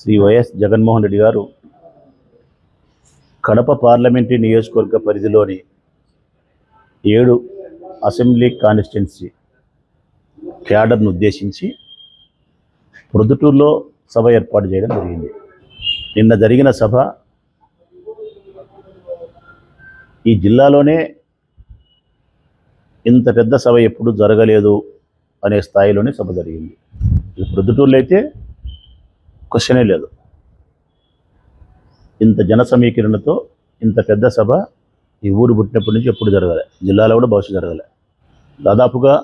Shri YS Jaganmohan Reddy గారు Kadapa parliamentary నియోజకవర్గ పరిధిలోని ఏడు అసెంబ్లీ కాన్స్టిట్యున్సీ క్యాడర్ను ఉద్దేశించి ప్రొద్దుటూరులో సభ ఏర్పాటు చేయడం జరిగింది. నిన్న జరిగిన సభ ఈ జిల్లాలోనే ఇంత పెద్ద సభ ఎప్పుడు జరగలేదు అనే స్థాయిలోనే సభ జరిగింది. ప్రొద్దుటూరులో అయితే క్వశ్చనే లేదు. ఇంత జన సమీకరణతో ఇంత పెద్ద సభ ఈ ఊరు పుట్టినప్పటి నుంచి ఎప్పుడు జరగలే. జిల్లాలో కూడా బహుశా జరగలే. దాదాపుగా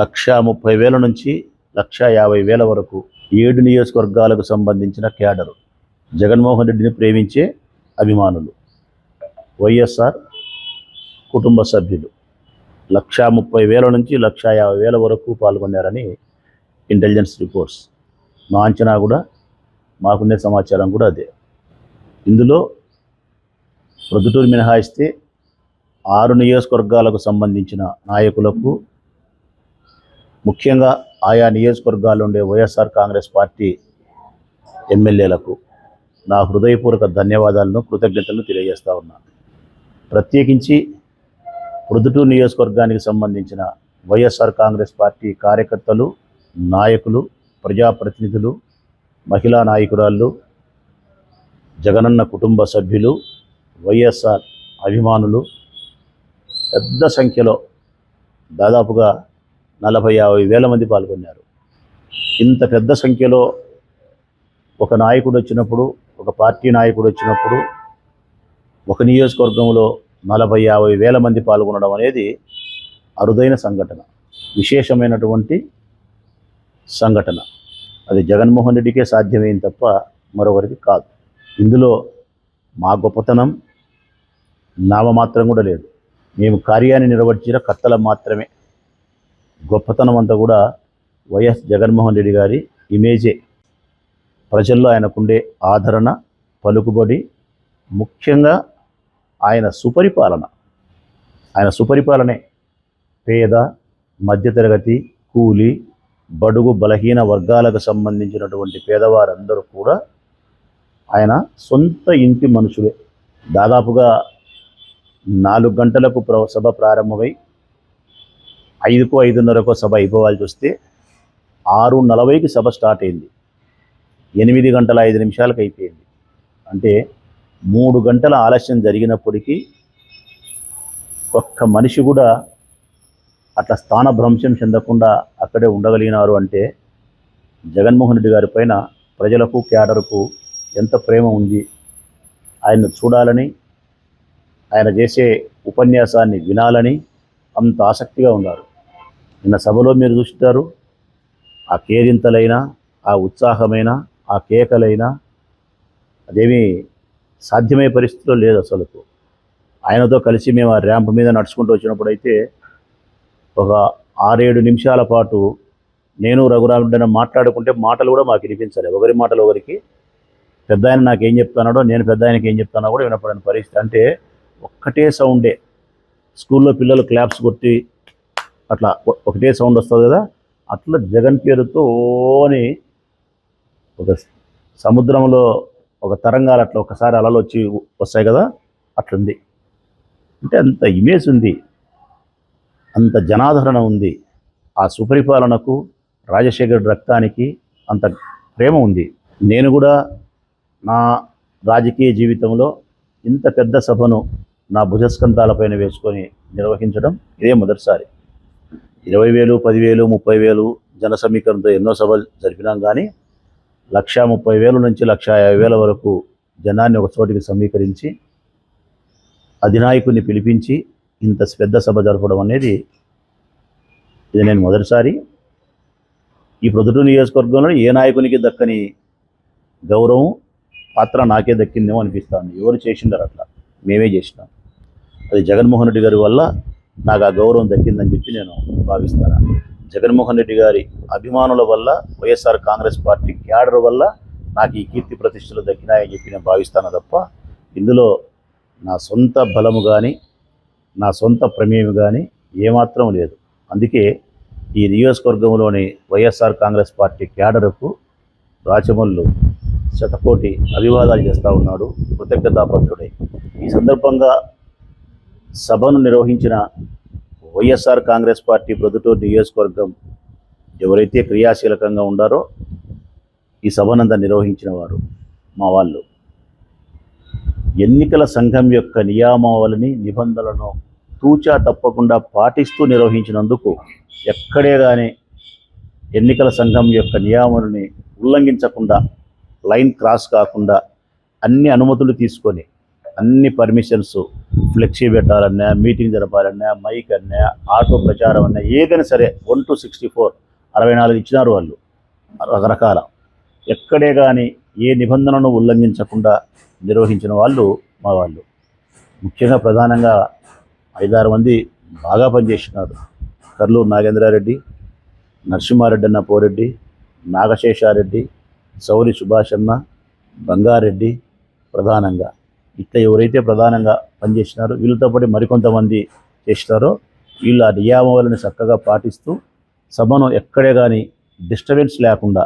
లక్ష ముప్పై వేల నుంచి లక్ష యాభై వేల వరకు ఏడు నియోజకవర్గాలకు సంబంధించిన క్యాడరు జగన్మోహన్ రెడ్డిని ప్రేమించే అభిమానులు వైఎస్ఆర్ కుటుంబ సభ్యులు. లక్ష ముప్పై వేల నుంచి లక్ష యాభై వేల వరకు పాల్గొన్నారని ఇంటెలిజెన్స్ రిపోర్ట్స్ మా అంచనా కూడా మాకుండే సమాచారం కూడా అదే. ఇందులో ప్రొద్దుటూరు మినహాయిస్తే ఆరు నియోజకవర్గాలకు సంబంధించిన నాయకులకు ముఖ్యంగా ఆయా నియోజకవర్గాల్లో ఉండే వైఎస్ఆర్ కాంగ్రెస్ పార్టీ ఎమ్మెల్యేలకు నా హృదయపూర్వక ధన్యవాదాలను కృతజ్ఞతలను తెలియజేస్తా ఉన్నాను ప్రత్యేకించి ప్రొద్దుటూరు నియోజకవర్గానికి సంబంధించిన వైఎస్ఆర్ కాంగ్రెస్ పార్టీ కార్యకర్తలు నాయకులు ప్రజాప్రతినిధులు మహిళా నాయకురాళ్ళు జగనన్న కుటుంబ సభ్యులు వైఎస్ఆర్ అభిమానులు పెద్ద సంఖ్యలో దాదాపుగా నలభై యాభై వేల మంది పాల్గొన్నారు. ఇంత పెద్ద సంఖ్యలో ఒక నాయకుడు వచ్చినప్పుడు ఒక పార్టీ నాయకుడు వచ్చినప్పుడు ఒక నియోజకవర్గంలో నలభై యాభై వేల మంది పాల్గొనడం అనేది అరుదైన సంఘటన. విశేషమైనటువంటి సంఘటన. అది జగన్మోహన్ రెడ్డికే సాధ్యమైంది తప్ప మరొకరికి కాదు. ఇందులో మా గొప్పతనం నామమాత్రం కూడా లేదు. మేము కార్యాన్ని నిర్వర్తించిన కర్తల మాత్రమే. గొప్పతనం అంతా కూడా వైఎస్ జగన్మోహన్ రెడ్డి గారి ఇమేజే. ప్రజల్లో ఆయనకుండే ఆదరణ పలుకుబడి ముఖ్యంగా ఆయన సుపరిపాలన. ఆయన సుపరిపాలనే పేద మధ్యతరగతి కూలి బడుగు బలహీన వర్గాలకు సంబంధించినటువంటి పేదవారందరూ కూడా ఆయన సొంత ఇంటి మనుషులే. దాదాపుగా నాలుగు గంటలకు ప్ర సభ ప్రారంభమై ఐదుకు ఐదున్నరకు సభ అయిపోవాల్సి వస్తే ఆరు నలభైకి సభ స్టార్ట్ అయింది. ఎనిమిది గంటల ఐదు నిమిషాలకు అయిపోయింది. అంటే మూడు గంటల ఆలస్యం జరిగినప్పటికీ ఒక్క మనిషి కూడా అట్లా స్థాన భ్రంశం చెందకుండా అక్కడే ఉండగలిగినారు అంటే జగన్మోహన్ రెడ్డి గారి పైన ప్రజలకు క్యాడర్కు ఎంత ప్రేమ ఉంది. ఆయన్ను చూడాలని ఆయన చేసే ఉపన్యాసాన్ని వినాలని అంత ఆసక్తిగా ఉన్నారు. నిన్న సభలో మీరు చూస్తారు ఆ కేరింతలైనా ఆ ఉత్సాహమైన ఆ కేకలైనా అదేమీ సాధ్యమయ్యే పరిస్థితిలో లేదు అసలుకు. ఆయనతో కలిసి మేము ఆ ర్యాంప్ మీద నడుచుకుంటూ వచ్చినప్పుడు అయితే ఒక ఆరేడు నిమిషాల పాటు నేను రఘురాముడిని మాట్లాడుకుంటే మాటలు కూడా మాకు వినిపించాలి ఒకరి మాటలు ఒకరికి పెద్ద ఆయన నాకు ఏం చెప్తున్నాడో నేను పెద్ద ఆయనకి ఏం చెప్తానో కూడా వినపడని పరిస్థితి. అంటే ఒక్కటే సౌండే. స్కూల్లో పిల్లలు క్లాప్స్ కొట్టి అట్లా ఒకటే సౌండ్ వస్తుంది కదా అట్లా జగన్ పేరుతో అని ఒక సముద్రంలో ఒక తరంగాలు అట్లా ఒకసారి అలలు వచ్చి వస్తాయి కదా అట్లుంది. అంటే అంత ఇమేజ్ ఉంది. అంత జనాదరణ ఉంది. ఆ సుపరిపాలనకు రాజశేఖర్ రక్తానికి అంత ప్రేమ ఉంది. నేను కూడా నా రాజకీయ జీవితంలో ఇంత పెద్ద సభను నా భుజస్కంధాలపైన వేసుకొని నిర్వహించడం ఇదే మొదటిసారి. ఇరవై వేలు పదివేలు ముప్పై వేలు జన సమీకరణతో ఎన్నో సభలు జరిపినాం కానీ లక్ష ముప్పై వేల నుంచి లక్ష యాభై వేల వరకు జనాన్ని ఒక చోటికి సమీకరించి అధినాయకుని పిలిపించి ఇంత పెద్ద సభ జరపడం అనేది ఇది నేను మొదటిసారి. ఈ ప్రొద్దుటూరు నియోజకవర్గంలో ఏ నాయకునికి దక్కని గౌరవం పాత్ర నాకే దక్కిందేమో అనిపిస్తుంది. ఎవరు చేసిండారు అట్లా. మేమే చేసినాం. అది జగన్మోహన్ రెడ్డి గారి వల్ల నాకు ఆ గౌరవం దక్కిందని చెప్పి నేను భావిస్తాను. జగన్మోహన్ రెడ్డి గారి అభిమానుల వల్ల వైఎస్ఆర్ కాంగ్రెస్ పార్టీ క్యాడర్ వల్ల నాకు ఈ కీర్తి ప్రతిష్టలు దక్కినాయని చెప్పి నేను భావిస్తాను తప్ప ఇందులో నా సొంత బలము కానీ నా సొంత ప్రమేయం కానీ ఏమాత్రం లేదు. అందుకే ఈ నియోజకవర్గంలోని వైఎస్ఆర్ కాంగ్రెస్ పార్టీ క్యాడర్కు రాచమల్లు శతకోటి అభివాదాలు చేస్తూ ఉన్నాడు కృతజ్ఞతాపత్రుడే ఈ సందర్భంగా సభను నిర్వహించిన వైఎస్ఆర్ కాంగ్రెస్ పార్టీ ప్రొద్దుటూరు నియోజకవర్గం ఎవరైతే క్రియాశీలకంగా ఉండారో ఈ సభనంతా నిర్వహించిన వారు మా వాళ్ళు. ఎన్నికల సంఘం యొక్క నియామావళిని నిబంధనలను తూచా తప్పకుండా పాటిస్తూ నిర్వహించినందుకు ఎక్కడే కానీ ఎన్నికల సంఘం యొక్క నియామాలని ఉల్లంఘించకుండా లైన్ క్రాస్ కాకుండా అన్ని అనుమతులు తీసుకొని అన్ని పర్మిషన్స్ ఫ్లెక్సీ పెట్టాలన్నా మీటింగ్ జరపాలన్నా మైక్ అన్నా ఆటో ప్రచారం అన్నా ఏదైనా సరే వన్ టు సిక్స్టీ ఫోర్ అరవై నాలుగు ఇచ్చినారు వాళ్ళు. రకరకాల. ఎక్కడే కానీ ఏ నిబంధనను ఉల్లంఘించకుండా నిర్వహించిన వాళ్ళు మా వాళ్ళు. ముఖ్యంగా ప్రధానంగా ఐదారు మంది బాగా పనిచేసినారు కర్లూరు నాగేంద్రారెడ్డి నరసింహారెడ్డి అన్న పోరెడ్డి నాగశేషారెడ్డి సౌరి సుభాష్ అన్న బంగారెడ్డి ప్రధానంగా. ఇట్లా ఎవరైతే ప్రధానంగా పనిచేసినారో వీళ్ళతో పాటు మరికొంతమంది చేసినారో వీళ్ళ ఆ నియామావళిని చక్కగా పాటిస్తూ సభను ఎక్కడే కానీ డిస్టర్బెన్స్ లేకుండా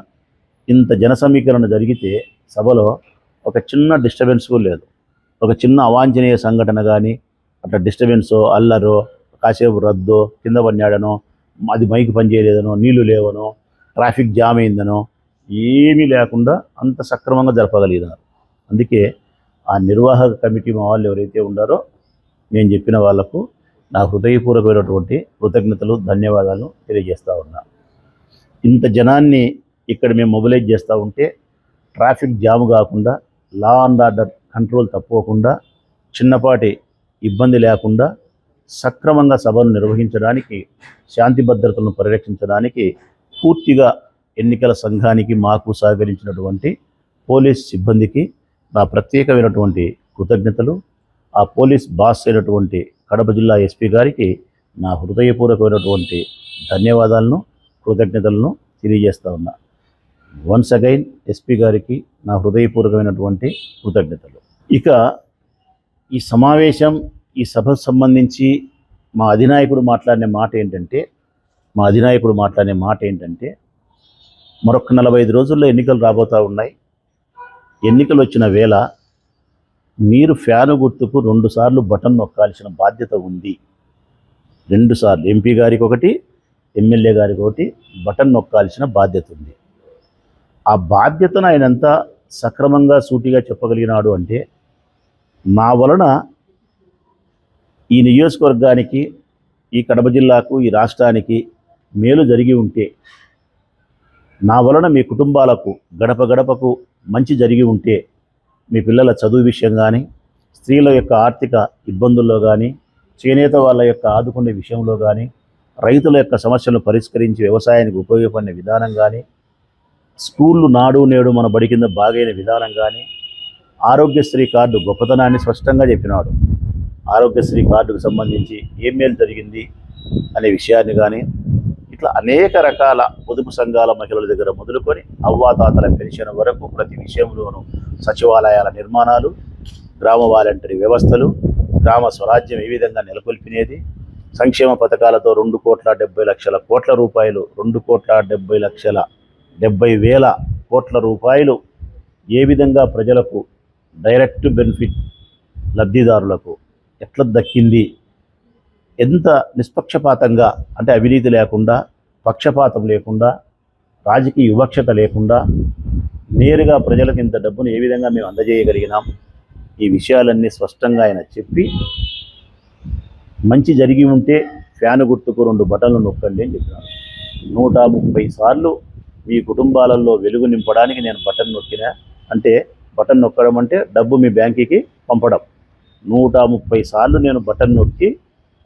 ఇంత జన సమీకరణ జరిగితే సభలో ఒక చిన్న డిస్టర్బెన్స్ కూడా లేదు. ఒక చిన్న అవాంఛనీయ సంఘటన కానీ అట్లా డిస్టర్బెన్సో అల్లరు కాసేపు రద్దో కింద పడినాడనో అది మైక్ పనిచేయలేదనో నీళ్ళు లేవనో ట్రాఫిక్ జామ్ అయిందనో ఏమీ లేకుండా అంత సక్రమంగా జరపగలిగినారు. అందుకే ఆ నిర్వాహక కమిటీ మా వాళ్ళు ఎవరైతే ఉండారో నేను చెప్పిన వాళ్ళకు నా హృదయపూర్వకమైనటువంటి కృతజ్ఞతలు ధన్యవాదాలు తెలియజేస్తూ ఉన్నా. ఇంత జనాన్ని ఇక్కడ మేము మొబిలైజ్ చేస్తూ ఉంటే ట్రాఫిక్ జామ్ కాకుండా లా అండ్ ఆర్డర్ కంట్రోల్ తప్పకుండా చిన్నపాటి ఇబ్బంది లేకుండా సక్రమంగా సభను నిర్వహించడానికి శాంతి భద్రతలను పరిరక్షించడానికి పూర్తిగా ఎన్నికల సంఘానికి మాకు సహకరించినటువంటి పోలీస్ సిబ్బందికి నా ప్రత్యేకమైనటువంటి కృతజ్ఞతలు. ఆ పోలీస్ బాస్ అయినటువంటి కడప జిల్లా ఎస్పీ గారికి నా హృదయపూర్వకమైనటువంటి ధన్యవాదాలను కృతజ్ఞతలను తెలియజేస్తా ఉన్నా. వన్స్ అగైన్ ఎస్పీ గారికి నా హృదయపూర్వకమైనటువంటి కృతజ్ఞతలు. ఇక ఈ సమావేశం ఈ సభకు సంబంధించి మా అధినాయకుడు మాట్లాడిన మాట ఏంటంటే మా అధినాయకుడు మాట్లాడిన మాట ఏంటంటే మరొక నలభై ఐదు రోజుల్లో ఎన్నికలు రాబోతూ ఉన్నాయి. ఎన్నికలు వచ్చిన వేళ మీరు ఫ్యాను గుర్తుకు రెండుసార్లు బటన్ నొక్కాల్సిన బాధ్యత ఉంది. రెండుసార్లు ఎంపీ గారికి ఒకటి ఎమ్మెల్యే గారికి ఒకటి బటన్ నొక్కాల్సిన బాధ్యత ఉంది. ఆ బాధ్యతను ఆయనంతా సక్రమంగా సూటిగా చెప్పగలిగినాడు అంటే నా వలన ఈ నియోజకవర్గానికి ఈ కడప జిల్లాకు ఈ రాష్ట్రానికి మేలు జరిగి ఉంటే నా వలన మీ కుటుంబాలకు గడప గడపకు మంచి జరిగి ఉంటే మీ పిల్లల చదువు విషయం కానీ స్త్రీల యొక్క ఆర్థిక ఇబ్బందుల్లో కానీ చేనేత వాళ్ళ యొక్క ఆదుకునే విషయంలో కానీ రైతుల యొక్క సమస్యలను పరిష్కరించి వ్యవసాయానికి ఉపయోగపడిన విధానం కానీ స్కూళ్ళు నాడు నేడు మన బడి కింద బాగైన విధానం కానీ ఆరోగ్యశ్రీ కార్డు గొప్పతనాన్ని స్పష్టంగా చెప్పినాడు ఆరోగ్యశ్రీ కార్డుకు సంబంధించి ఏం మేలు జరిగింది అనే విషయాన్ని కానీ ఇట్లా అనేక రకాల పొదుపు సంఘాల మహిళల దగ్గర మొదలుకొని అవ్వాతాతల పెన్షన్ వరకు ప్రతి విషయంలోనూ సచివాలయాల నిర్మాణాలు గ్రామ వాలంటరీ వ్యవస్థలు గ్రామ స్వరాజ్యం ఏ విధంగా నెలకొల్పినేది. సంక్షేమ పథకాలతో రెండు కోట్ల డెబ్బై లక్షల కోట్ల రూపాయలు రెండు కోట్ల డెబ్బై లక్షల డెబ్బై వేల కోట్ల రూపాయలు ఏ విధంగా ప్రజలకు డైరెక్ట్ బెనిఫిట్ లబ్ధిదారులకు ఎట్లా దక్కింది? ఎంత నిష్పక్షపాతంగా అంటే అవినీతి లేకుండా పక్షపాతం లేకుండా రాజకీయ వివక్షత లేకుండా నేరుగా ప్రజలకు ఇంత డబ్బును ఏ విధంగా మేము అందజేయగలిగినాం? ఈ విషయాలన్నీ స్పష్టంగా ఆయన చెప్పి మంచి జరిగి ఉంటే ఫ్యాను గుర్తుకు రెండు బటన్లు నొక్కండి అని చెప్పినాడు నూట ముప్పై సార్లు మీ కుటుంబాలలో వెలుగు నింపడానికి నేను బటన్ నొక్కిన అంటే బటన్ నొక్కడం అంటే డబ్బు మీ బ్యాంకుకి పంపడం. నూట ముప్పై సార్లు నేను బటన్ నొక్కి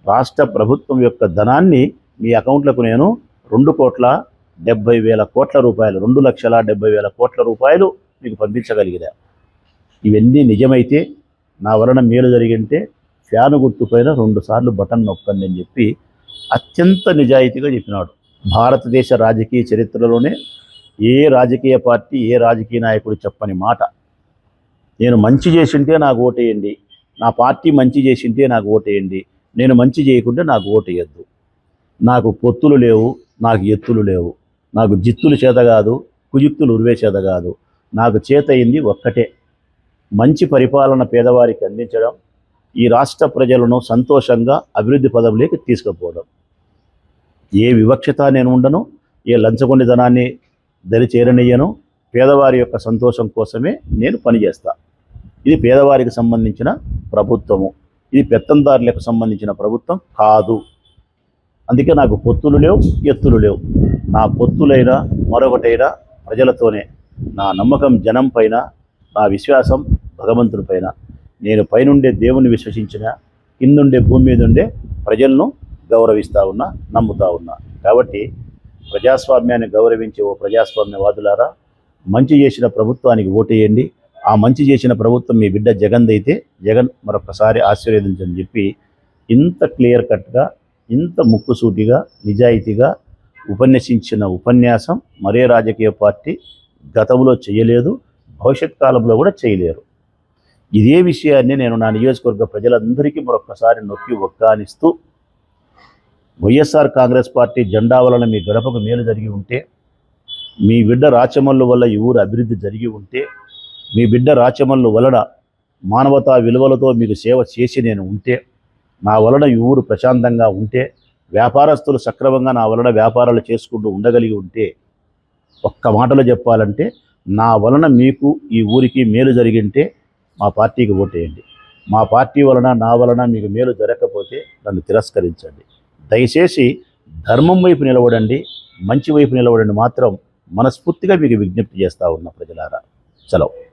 రాష్ట్ర ప్రభుత్వం యొక్క ధనాన్ని మీ అకౌంట్లకు నేను రెండు కోట్ల డెబ్బై వేల కోట్ల రూపాయలు రెండు లక్షల డెబ్బై వేల కోట్ల రూపాయలు మీకు పంపించగలిగిన. ఇవన్నీ నిజమైతే నా వలన మేలు జరిగింటే ఫ్యాను గుర్తుపైన రెండు సార్లు బటన్ నొక్కండి అని చెప్పి అత్యంత నిజాయితీగా చెప్పినాడు. భారతదేశ రాజకీయ చరిత్రలోనే ఏ రాజకీయ పార్టీ ఏ రాజకీయ నాయకుడు చెప్పని మాట నేను మంచి చేసింటే నాకు ఓటేయండి. నా పార్టీ మంచి చేసింటే నాకు ఓటేయండి. నేను మంచి చేయకుంటే నాకు ఓటేయద్దు. నాకు పొత్తులు లేవు నాకు ఎత్తులు లేవు. నాకు జిత్తులు చేత కాదు కుయుక్తులు చేత కాదు. నాకు చేత అయింది ఒక్కటే. మంచి పరిపాలన పేదవారికి అందించడం ఈ రాష్ట్ర ప్రజలను సంతోషంగా అభివృద్ధి పదవిలోకి తీసుకుపోవడం. ఏ వివక్షత నేను ఉండను ఏ లంచగొండితనాన్ని దరి చేరనియ్యను పేదవారి యొక్క సంతోషం కోసమే నేను పనిచేస్తాను ఇది పేదవారికి సంబంధించిన ప్రభుత్వము. ఇది పెత్తందారులకు సంబంధించిన ప్రభుత్వం కాదు. అందుకే నాకు పొత్తులు లేవు ఎత్తులు లేవు. నా పొత్తులైనా మరొకటైనా ప్రజలతోనే. నా నమ్మకం జనం పైన నా విశ్వాసం భగవంతుడిపైన నేను పైనుండే దేవుని విశ్వసించిన కిందుండే భూమి మీద ఉండే ప్రజలను గౌరవిస్తూ ఉన్నా నమ్ముతా ఉన్నా. కాబట్టి ప్రజాస్వామ్యాన్ని గౌరవించే ఓ ప్రజాస్వామ్యవాదులారా మంచి చేసిన ప్రభుత్వానికి ఓటేయండి ఆ మంచి చేసిన ప్రభుత్వం మీ బిడ్డ జగన్ అయితే జగన్ మరొకసారి ఆశీర్వదించని చెప్పి ఇంత క్లియర్ కట్గా ఇంత ముక్కుసూటిగా నిజాయితీగా ఉపన్యసించిన ఉపన్యాసం మరే రాజకీయ పార్టీ గతంలో చేయలేదు భవిష్యత్ కాలంలో కూడా చేయలేరు. ఇదే విషయాన్ని నేను నా నియోజకవర్గ ప్రజలందరికీ మరొకసారి నొక్కి ఒక్కానిస్తూ వైఎస్ఆర్ కాంగ్రెస్ పార్టీ జెండా వలన మీ గడపకు మేలు జరిగి ఉంటే మీ బిడ్డ రాచమల్లు వల్ల ఈ ఊరు అభివృద్ధి జరిగి ఉంటే మీ బిడ్డ రాచమల్లు వలన మానవతా విలువలతో మీకు సేవ చేసి నేను ఉంటే నా వలన ఈ ఊరు ప్రశాంతంగా ఉంటే వ్యాపారస్తులు సక్రమంగా నా వలన వ్యాపారాలు చేసుకుంటూ ఉండగలిగి ఉంటే ఒక్క మాటలో చెప్పాలంటే నా వలన మీకు ఈ ఊరికి మేలు జరిగింటే మా పార్టీకి ఓటేయండి. మా పార్టీ వలన నా వలన మీకు మేలు జరగకపోతే నన్ను తిరస్కరించండి. దయచేసి ధర్మం వైపు నిలబడండి మంచి వైపు నిలబడండి మాత్రం మనస్ఫూర్తిగా మీకు విజ్ఞప్తి చేస్తా ఉన్న ప్రజలారా. సెలవు.